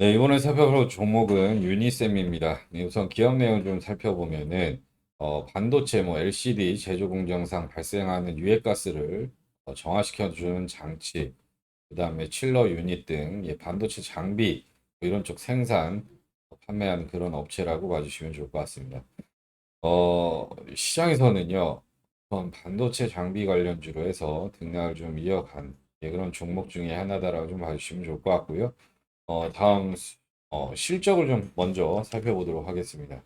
네, 이번에 살펴볼 종목은 유니셈입니다. 네, 우선 기업 내용 좀 살펴보면은 어, 반도체, 뭐 LCD 제조 공정상 발생하는 유해가스를 어, 정화시켜 주는 장치, 그다음에 칠러 유닛 등 예, 반도체 장비 뭐 이런 쪽 생산 어, 판매하는 그런 업체라고 봐주시면 좋을 것 같습니다. 어, 시장에서는요, 우선 반도체 장비 관련주로 해서 등락을 좀 이어간 예, 그런 종목 중에 하나다라고 좀 봐주시면 좋을 것 같고요. 어, 다음 수- 어, 실적을 좀 먼저 살펴보도록 하겠습니다.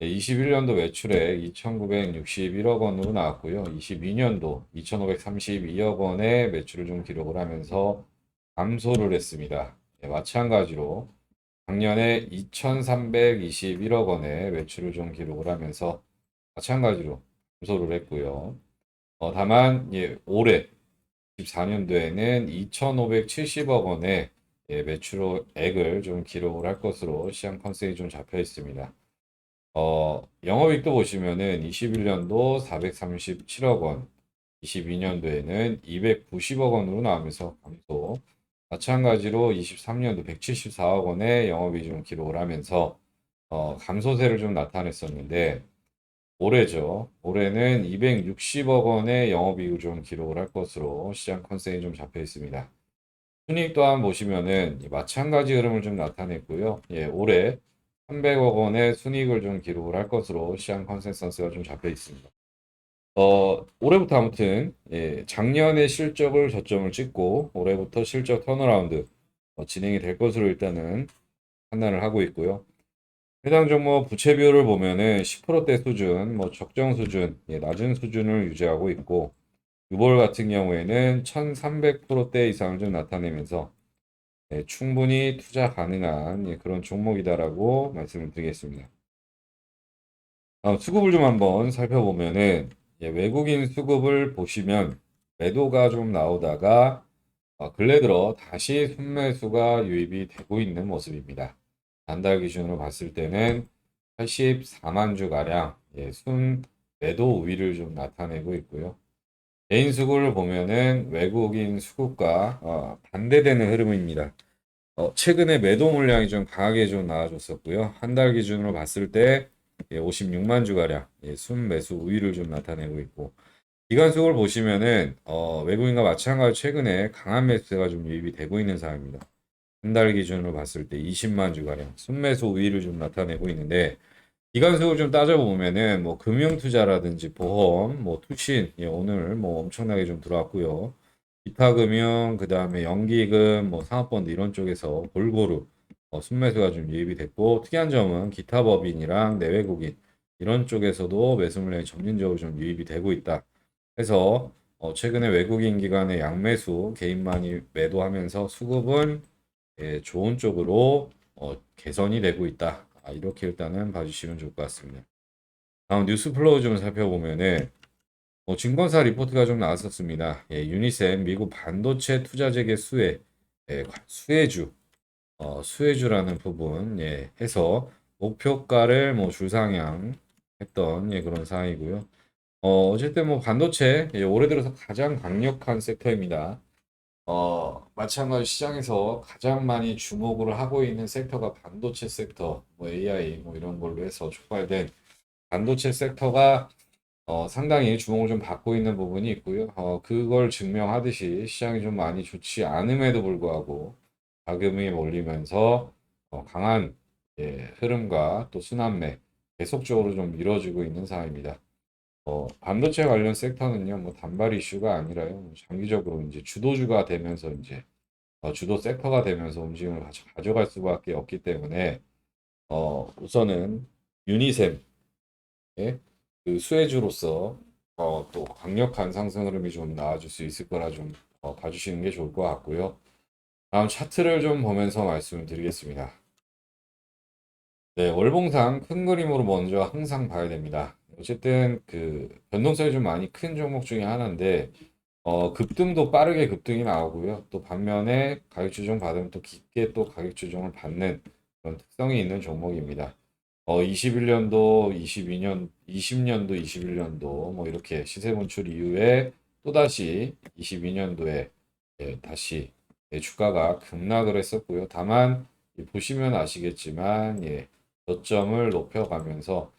21년도 매출액 2,961억 원으로 나왔고요. 22년도 2,532억 원의 매출을 좀 기록을 하면서 감소를 했습니다. 예, 마찬가지로 작년에 2,321억 원의 매출을 좀 기록을 하면서 마찬가지로 감소를 했고요. 어, 다만 예, 올해 24년도에는 2,570억 원의 예, 매출액을 좀 기록을 할 것으로 시장 컨셉이 좀 잡혀 있습니다. 어, 영업이익도 보시면은 21년도 437억 원, 22년도에는 290억 원으로 나오면서 감소. 마찬가지로 23년도 174억 원의 영업이익 좀 기록을 하면서 어, 감소세를 좀 나타냈었는데 올해죠. 올해는 260억 원의 영업이익을 좀 기록을 할 것으로 시장 컨셉이 좀 잡혀 있습니다. 순이익 또한 보시면은 이 마찬가지 흐름을 좀 나타냈고요. 예, 올해 300억 원의 순이익을 좀 기록을 할 것으로 시장 컨센서스가 좀 잡혀 있습니다. 어, 올해부터 아무튼 예, 작년의 실적을 저점을 찍고 올해부터 실적 턴어라운드 어, 진행이 될 것으로 일단은 판단을 하고 있고요. 해당 종목 부채 비율을 보면은 10%대 수준, 뭐 적정 수준, 예, 낮은 수준을 유지하고 있고 유볼 같은 경우에는 1300%대 이상을 좀 나타내면서 예, 충분히 투자 가능한 예, 그런 종목이다라고 말씀을 드리겠습니다. 다음 수급을 좀 한번 살펴보면은 예, 외국인 수급을 보시면 매도가 좀 나오다가 어, 근래 들어 다시 순매수가 유입이 되고 있는 모습입니다. 단달 기준으로 봤을 때는 84만 주 가량 예, 순 매도 우위를 좀 나타내고 있고요. 개인 수급을 보면은 외국인 수급과 어, 반대되는 흐름입니다. 어, 최근에 매도 물량이 좀 강하게 좀 나와줬었고요. 한 달 기준으로 봤을 때 예, 56만 주가량 예, 순매수 우위를 좀 나타내고 있고 기관 수급을 보시면은 어, 외국인과 마찬가지로 최근에 강한 매수세가 좀 유입이 되고 있는 상황입니다. 한 달 기준으로 봤을 때 20만 주가량 순매수 우위를 좀 나타내고 있는데 수급을 좀 따져보면은 뭐 금융투자라든지 보험, 뭐 투신 예, 오늘 뭐 엄청나게 좀 들어왔고요. 기타금융, 그 다음에 연기금, 뭐 상업펀드 이런 쪽에서 골고루 어, 순매수가 좀 유입이 됐고 특이한 점은 기타 법인이랑 내외국인 이런 쪽에서도 매수 물량이 점진적으로 좀 유입이 되고 있다. 해서 어, 최근에 외국인 기관의 양매수 개인만이 매도하면서 수급은 예, 좋은 쪽으로 어, 개선이 되고 있다. 아, 이렇게 일단은 봐주시면 좋을 것 같습니다. 다음 뉴스 플로우 좀 살펴보면은 뭐 증권사 리포트가 좀 나왔었습니다. 예, 유니셈 미국 반도체 투자 재 개 수혜 예, 수혜주 어, 수혜주라는 부분 예, 해서 목표가를 뭐 줄상향 했던 예, 그런 상황이고요. 어, 어쨌든 뭐 반도체 예, 올해 들어서 가장 강력한 섹터입니다. 어, 마찬가지 시장에서 가장 많이 주목을 하고 있는 섹터가 반도체 섹터, 뭐 AI 뭐 이런 걸로 해서 촉발된 반도체 섹터가 어, 상당히 주목을 좀 받고 있는 부분이 있고요. 어, 그걸 증명하듯이 시장이 좀 많이 좋지 않음에도 불구하고 자금이 몰리면서 어, 강한 예, 흐름과 또 순환매 계속적으로 좀 이루어지고 있는 상황입니다. 어, 반도체 관련 섹터는요, 뭐 단발 이슈가 아니라요, 뭐 장기적으로 이제 주도주가 되면서 이제 어, 주도 섹터가 되면서 움직임을 가져- 가져갈 수밖에 없기 때문에 어, 우선은 유니셈 예, 그 수혜주로서 어, 또 강력한 상승 흐름이 좀 나와줄 수 있을 거라 좀 어, 봐주시는 게 좋을 것 같고요. 다음 차트를 좀 보면서 말씀을 드리겠습니다. 네, 월봉상 큰 그림으로 먼저 항상 봐야 됩니다. 어쨌든 그 변동성이 좀 많이 큰 종목 중에 하나인데 어, 급등도 빠르게 급등이 나오고요. 또 반면에 가격 조정 받으면 또 깊게 또 가격 조정을 받는 그런 특성이 있는 종목입니다. 어, 21년도, 22년, 20년도, 21년도 뭐 이렇게 시세 분출 이후에 또다시 22년도에 예, 다시 예, 주가가 급락을 했었고요. 다만 이 보시면 아시겠지만 예, 저점을 높여가면서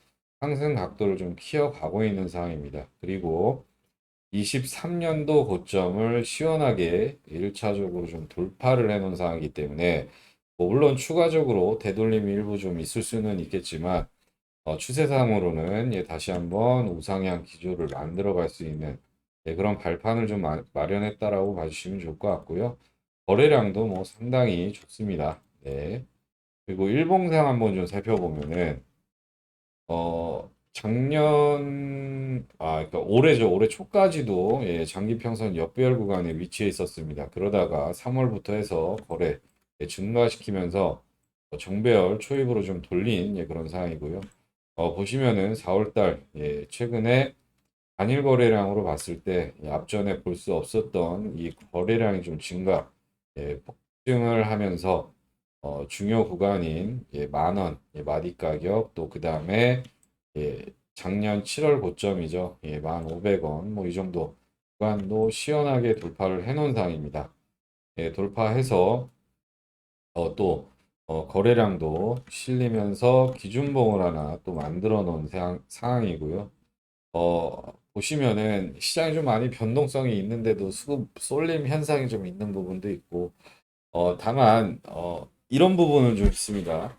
상승 각도를 좀 키워가고 있는 상황입니다. 그리고 23년도 고점을 시원하게 1차적으로 좀 돌파를 해놓은 상황이기 때문에 뭐 물론 추가적으로 되돌림이 일부 좀 있을 수는 있겠지만 어, 추세상으로는 예, 다시 한번 우상향 기조를 만들어 갈 수 있는 예, 그런 발판을 좀 마, 마련했다라고 봐주시면 좋을 것 같고요. 거래량도 뭐 상당히 좋습니다. 네. 그리고 일봉상 한번 좀 살펴보면은 어 작년 아 그러니까 올해죠. 올해 초까지도 예, 장기 평선 역배열 구간에 위치해 있었습니다. 그러다가 3월부터 해서 거래 예, 증가시키면서 어, 정배열 초입으로 좀 돌린 예, 그런 상황이고요. 어, 보시면은 4월달 예, 최근에 단일 거래량으로 봤을 때 예, 앞전에 볼 수 없었던 이 거래량이 좀 증가 예, 폭증을 하면서 어, 중요 구간인 예, 만 원, 예, 마디 가격, 또 그 다음에 예, 작년 7월 고점이죠. 예, 1,500원, 뭐 이 정도 구간도 시원하게 돌파를 해놓은 상황입니다. 예, 돌파해서 어, 또 어, 거래량도 실리면서 기준봉을 하나 또 만들어 놓은 상황, 상황이고요. 어, 보시면은 시장이 좀 많이 변동성이 있는데도 수급 쏠림 현상이 좀 있는 부분도 있고, 어, 다만, 어, 이런 부분은 좀 있습니다.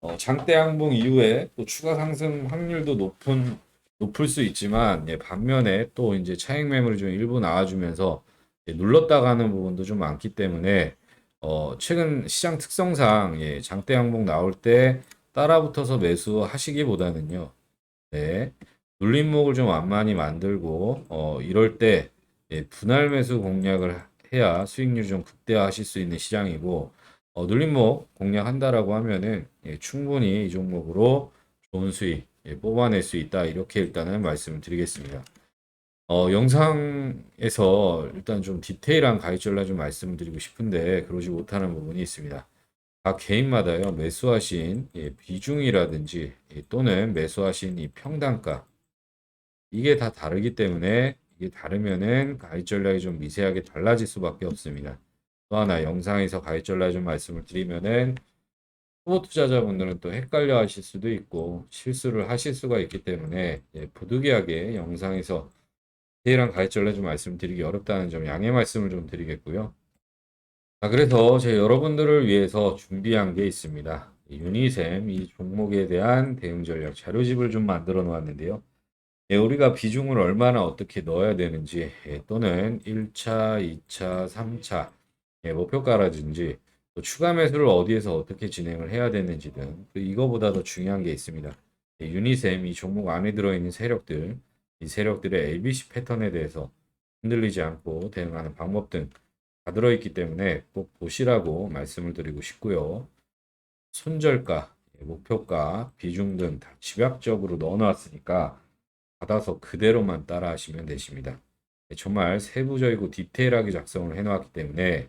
어, 장대 항봉 이후에 또 추가 상승 확률도 높은, 높을 수 있지만, 예, 반면에 또 이제 차익 매물이 좀 일부 나와주면서 예, 눌렀다 가는 부분도 좀 많기 때문에, 어, 최근 시장 특성상, 예, 장대 항봉 나올 때 따라붙어서 매수하시기보다는요, 네, 눌림목을 좀 완만히 만들고, 어, 이럴 때, 예, 분할 매수 공략을 해야 수익률 좀 극대화하실 수 있는 시장이고, 어, 눌림목 공략한다라고 하면은 예, 충분히 이 종목으로 좋은 수익 예, 뽑아낼 수 있다. 이렇게 일단은 말씀을 드리겠습니다. 어, 영상에서 일단 좀 디테일한 가이드를 좀 말씀을 드리고 싶은데 그러지 못하는 부분이 있습니다. 각 개인마다요 매수하신 예, 비중이라든지 예, 또는 매수하신 이 평단가 이게 다 다르기 때문에 이게 다르면은 가입 전략이 좀 미세하게 달라질 수밖에 없습니다. 또 하나 영상에서 전략 좀 말씀을 드리면은 초보 투자자분들은 또 헷갈려 하실 수도 있고 실수를 하실 수가 있기 때문에 예, 부득이하게 영상에서 디테일한 전략 좀 말씀드리기 어렵다는 점 양해 말씀을 좀 드리겠고요. 자, 그래서 제 여러분들을 위해서 준비한 게 있습니다. 이 유니셈 이 종목에 대한 대응 전략 자료집을 좀 만들어 놓았는데요. 예, 우리가 비중을 얼마나 어떻게 넣어야 되는지 예, 또는 1차, 2차, 3차 예, 목표 가라든지 또 추가 매수를 어디에서 어떻게 진행을 해야 되는지 등그 이거보다 더 중요한 게 있습니다. 예, 유니셈 이 종목 안에 들어있는 세력들 이 세력들의 ABC 패턴에 대해서 흔들리지 않고 대응하는 방법 등 다 들어있기 때문에 꼭 보시라고 말씀을 드리고 싶고요. 손절가, 예, 목표가, 비중 등 다 집약적으로 넣어놨으니까 받아서 그대로만 따라 하시면 되십니다. 예, 정말 세부적이고 디테일하게 작성을 해놓았기 때문에 예,